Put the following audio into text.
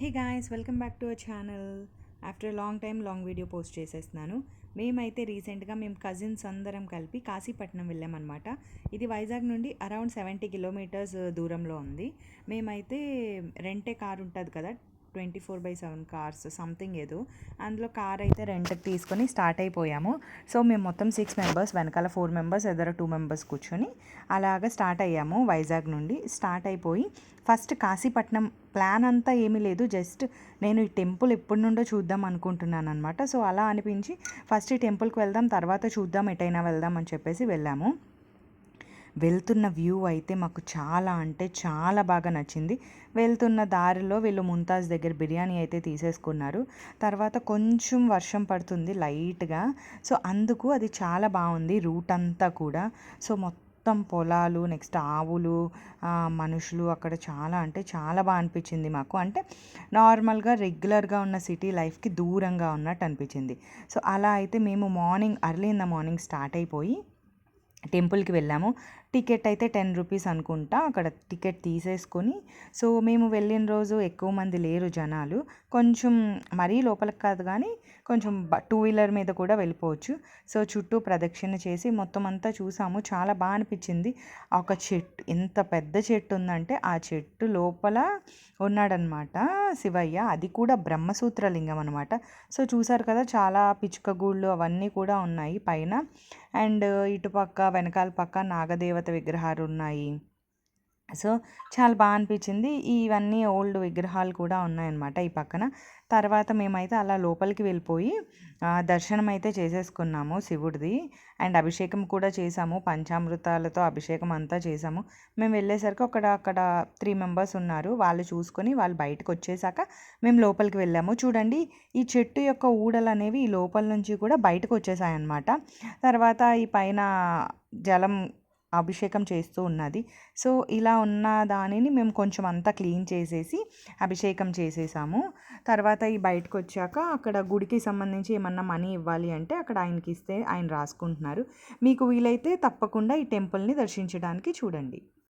Hey guys welcome back to our channel after long time long video post చేసేస్తున్నాను. మేమైతే రీసెంట్గా మేము cousins అందరం కలిపి కాశీపట్నం వెళ్ళామన్నమాట. ఇది వైజాగ్ నుండి అరౌండ్ సెవెంటీ కిలోమీటర్స్ దూరంలో ఉంది. మేమైతే రెంటే కార్ ఉంటుంది కదా twenty four by seven cars something ఏదో. అందులో కార్ అయితే రెంట్కి తీసుకొని స్టార్ట్ అయిపోయాము. సో మేము మొత్తం సిక్స్ మెంబర్స్ వెనకాల ఫోర్ మెంబర్స్ ఎదురు టూ మెంబర్స్ కూర్చొని అలాగా స్టార్ట్ అయ్యాము వైజాగ్ నుండి. స్టార్ట్ అయిపోయి ఫస్ట్ కాశీపట్నం ప్లాన్ అంతా ఏమీ లేదు. జస్ట్ నేను ఈ టెంపుల్ ఎప్పటి నుండో చూద్దాం అనుకుంటున్నాను అనమాట సో అలా అనిపించి ఫస్ట్ ఈ టెంపుల్కి వెళ్దాం తర్వాత చూద్దాం ఎటైనా వెళ్దాం అని చెప్పేసి వెళ్ళాము. వెళ్తున్న వ్యూ అయితే మాకు చాలా అంటే చాలా బాగా నచ్చింది. వెళ్తున్న దారిలో వీళ్ళు ముంతాజ్ దగ్గర బిర్యానీ అయితే తీసేసుకున్నారు. తర్వాత కొంచెం వర్షం పడుతుంది లైట్గా. సో అందుకు అది చాలా బాగుంది రూట్ అంతా కూడా. సో మొత్తం పొలాలు నెక్స్ట్ ఆవులు మనుషులు అక్కడ చాలా అంటే చాలా బాగా అనిపించింది మాకు. అంటే నార్మల్గా రెగ్యులర్గా ఉన్న సిటీ లైఫ్కి దూరంగా ఉన్నట్టు అనిపించింది. సో అలా అయితే మేము morning early in the morning start అయిపోయి టెంపుల్కి వెళ్ళాము. టికెట్ అయితే టెన్ రూపీస్ అనుకుంటా. అక్కడ టికెట్ తీసేసుకొని సో మేము వెళ్ళిన రోజు ఎక్కువ మంది లేరు జనాలు. కొంచెం మరీ లోపలికి కాదు కానీ కొంచెం టూ వీలర్ మీద కూడా వెళ్ళిపోవచ్చు. సో చుట్టూ ప్రదక్షిణ చేసి మొత్తం అంతా చూసాము. చాలా బాగా అనిపించింది. ఒక చెట్టు ఎంత పెద్ద చెట్టు ఉందంటే ఆ చెట్టు లోపల ఉన్నాడనమాట శివయ్య. అది కూడా బ్రహ్మసూత్ర లింగం అనమాట. సో చూసారు కదా చాలా పిచ్చుక గూళ్ళు అవన్నీ కూడా ఉన్నాయి పైన. అండ్ ఇటుపక్క వెనకాల పక్క నాగదేవత విగ్రహాలు ఉన్నాయి సో చాలా బాగా అనిపించింది. ఇవన్నీ ఓల్డ్ విగ్రహాలు కూడా ఉన్నాయన్నమాట ఈ పక్కన. తర్వాత మేమైతే అలా లోపలికి వెళ్ళిపోయి దర్శనం అయితే చేసేసుకున్నాము శివుడిది. అండ్ అభిషేకం కూడా చేసాము. పంచామృతాలతో అభిషేకం అంతా చేసాము. మేము వెళ్ళేసరికి అక్కడ అక్కడ త్రీ మెంబర్స్ ఉన్నారు. వాళ్ళు చూసుకొని వాళ్ళు బయటకు వచ్చేసాక మేము లోపలికి వెళ్ళాము. చూడండి ఈ చెట్టు యొక్క ఊడలు అనేవి ఈ లోపల నుంచి కూడా బయటకు వచ్చేసాయన్నమాట. తర్వాత ఈ పైన జలం అభిషేకం చేస్తూ ఉన్నది. సో ఇలా ఉన్న దానిని మేము కొంచెం అంతా క్లీన్ చేసేసి అభిషేకం చేసేసాము. తర్వాత ఈ బయటకు వచ్చాక అక్కడ గుడికి సంబంధించి ఏమన్నా మనీ ఇవ్వాలి అంటే అక్కడ ఆయనకి ఇస్తే ఆయన రాసుకుంటున్నారు. మీకు వీలైతే తప్పకుండా ఈ టెంపుల్ని దర్శించడానికి చూడండి.